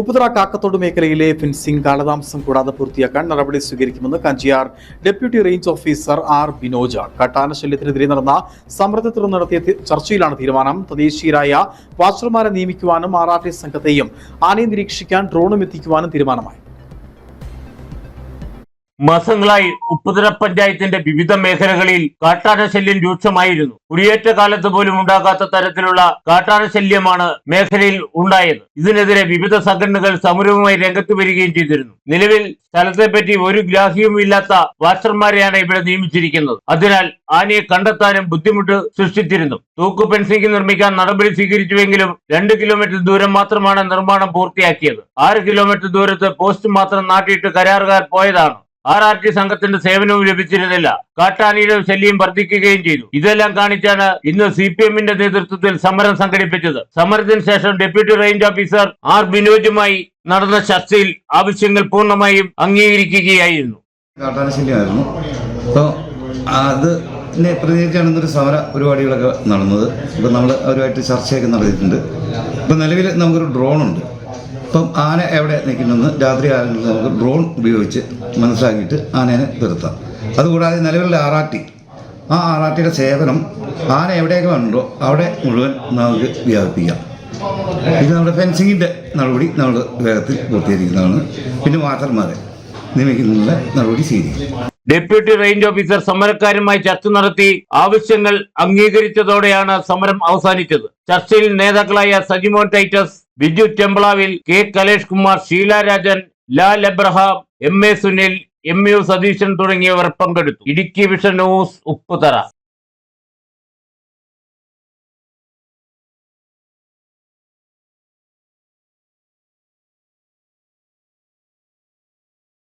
ഉപ്പുതറ കാക്കത്തോട് മേഖലയിലെ ഫെൻസിംഗ് കാലതാമസം കൂടാതെ പൂർത്തിയാക്കാൻ നടപടി സ്വീകരിക്കുമെന്ന് Kanchiyar deputy range officer R Binoj കട്ടാന ശല്യത്തിനെതിരെ നടന്ന സമരത്തെ തുടർന്ന് നടത്തിയ ചർച്ചയിലാണ് തീരുമാനം. തദ്ദേശീയരായ വാച്ചർമാരെ നിയമിക്കുവാനും ആർ ആർ ടി സംഘത്തെയും ആനയെ നിരീക്ഷിക്കാൻ ഡ്രോണും എത്തിക്കുവാനും തീരുമാനമായി. മാസങ്ങളായി ഉപ്പുതറ പഞ്ചായത്തിന്റെ വിവിധ മേഖലകളിൽ കാട്ടാന ശല്യം രൂക്ഷമായിരുന്നു. കുടിയേറ്റ കാലത്ത് പോലും ഉണ്ടാകാത്ത തരത്തിലുള്ള കാട്ടാന ശല്യമാണ് മേഖലയിൽ ഉണ്ടായത്. ഇതിനെതിരെ വിവിധ സംഘടനകൾ സമരവുമായി രംഗത്ത് വരികയും ചെയ്തിരുന്നു. നിലവിൽ സ്ഥലത്തെപ്പറ്റി ഒരു ഗ്രാഹ്യവും ഇല്ലാത്ത വാച്ചർമാരെയാണ് ഇവിടെ നിയമിച്ചിരിക്കുന്നത്. അതിനാൽ ആനയെ കണ്ടെത്താനും ബുദ്ധിമുട്ട് സൃഷ്ടിച്ചിരുന്നു. തൂക്കു ഫെൻസിംഗ് നിർമ്മിക്കാൻ നടപടി സ്വീകരിച്ചുവെങ്കിലും രണ്ട് കിലോമീറ്റർ ദൂരം മാത്രമാണ് നിർമ്മാണം പൂർത്തിയാക്കിയത്. ആറ് കിലോമീറ്റർ ദൂരത്ത് പോസ്റ്റ് മാത്രം നാട്ടിയിട്ട് കരാറുകാർ പോയതാണ്. ആർ ആർ ടി സംഘത്തിന്റെ സേവനവും ലഭിച്ചിരുന്നില്ല. കാട്ടാനയുടെ ശല്യം വർദ്ധിക്കുകയും ചെയ്തു. ഇതെല്ലാം കാണിച്ചാണ് ഇന്ന് സി പി എമ്മിന്റെ നേതൃത്വത്തിൽ സമരം സംഘടിപ്പിച്ചത്. സമരത്തിന് ശേഷം ഡെപ്യൂട്ടി റേഞ്ച് ഓഫീസർ ആർ ബിനോജുമായി നടന്ന ചർച്ചയിൽ ആവശ്യങ്ങൾ പൂർണമായും അംഗീകരിക്കുകയായിരുന്നു. പിന്നെ പ്രതിനിധീകരിച്ചാണ് ഇന്നൊരു സമര പരിപാടികളൊക്കെ നടന്നത്. ഇപ്പം നമ്മൾ അവരുമായിട്ട് ചർച്ചയൊക്കെ നടത്തിയിട്ടുണ്ട്. ഇപ്പം നിലവിൽ നമുക്കൊരു ഡ്രോണുണ്ട്. ഇപ്പം ആന എവിടെ നിൽക്കുന്നെന്ന് രാത്രി കാലങ്ങളിൽ നമുക്ക് ഡ്രോൺ ഉപയോഗിച്ച് മനസ്സിലാക്കിയിട്ട് ആനേനെ നിർത്താം. അതുകൂടാതെ നിലവിലുള്ള ആർ ആർ ടി. ആ ആറാട്ടിയുടെ സേവനം ആന എവിടെയൊക്കെ ഉണ്ടോ അവിടെ മുഴുവൻ നമുക്ക് വ്യാപിപ്പിക്കാം. ഇത് നമ്മുടെ ഫെൻസിങ്ങിന്റെ നടപടി നമ്മൾ വേഗത്തിൽ പൂർത്തീകരിക്കുന്നതാണ്. പിന്നെ വാച്ചർമാരെ നിയമിക്കുന്നതിനുള്ള നടപടി സ്വീകരിക്കും ഡെപ്യൂട്ടി റേഞ്ച് ഓഫീസർ സമരക്കാരുമായി ചർച്ച നടത്തി ആവശ്യങ്ങൾ അംഗീകരിച്ചതോടെയാണ് സമരം അവസാനിച്ചത്. ചർച്ചയിൽ നേതാക്കളായ Sajimon Titus Biju Templavil K Kalesh Kumar Sheela Rajan Lal Abraham M A Sunil M U Satheesan തുടങ്ങിയവർ പങ്കെടുത്തു. Idukki vision news Upputhara.